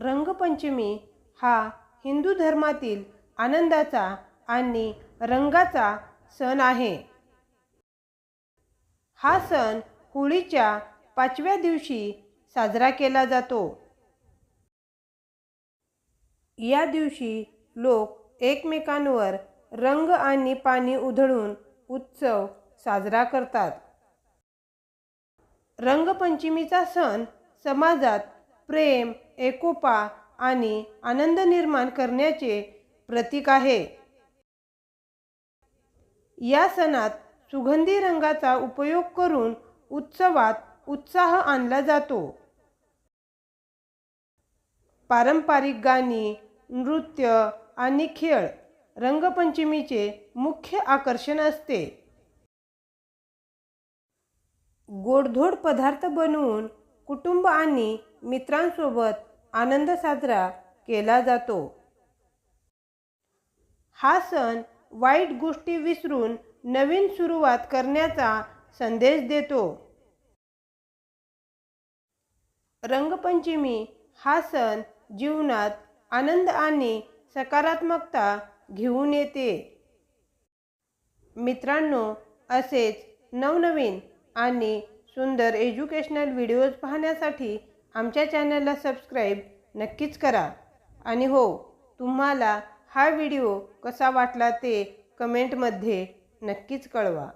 रंगपंचमी हा हिंदू धर्मातील आनंदाचा आणि रंगाचा सण आहे. हा सण होळीच्या पाचव्या दिवशी साजरा केला जातो. या दिवशी लोक एकमेकांवर रंग आणि पाणी उधळून उत्सव साजरा करतात. रंगपंचमीचा सण समाजात प्रेम एकोपा आणि आनंद निर्माण करण्याचे प्रतीक आहे. या सणात सुगंधी रंगाचा उपयोग करून उत्सवात उत्साह आणला जातो. पारंपरिक गाणी नृत्य आणि खेळ रंगपंचमीचे मुख्य आकर्षण असते. गोडधोड पदार्थ बनवून कुटुंब आणि मित्रांसोबत आनंद साजरा केला जातो. हा सण वाईट गोष्टी विसरून नवीन सुरुवात करण्याचा संदेश देतो. रंगपंचमी हा सण जीवनात आनंद आणि सकारात्मकता घेऊन येते. मित्रांनो असेच नवनवीन आणि सुंदर एज्युकेशनल व्हिडिओज पाहण्यासाठी आमच्या चॅनलला सबस्क्राईब नक्कीच करा. आणि हो तुम्हाला हा व्हिडिओ कसा वाटला ते कमेंटमध्ये नक्कीच कळवा.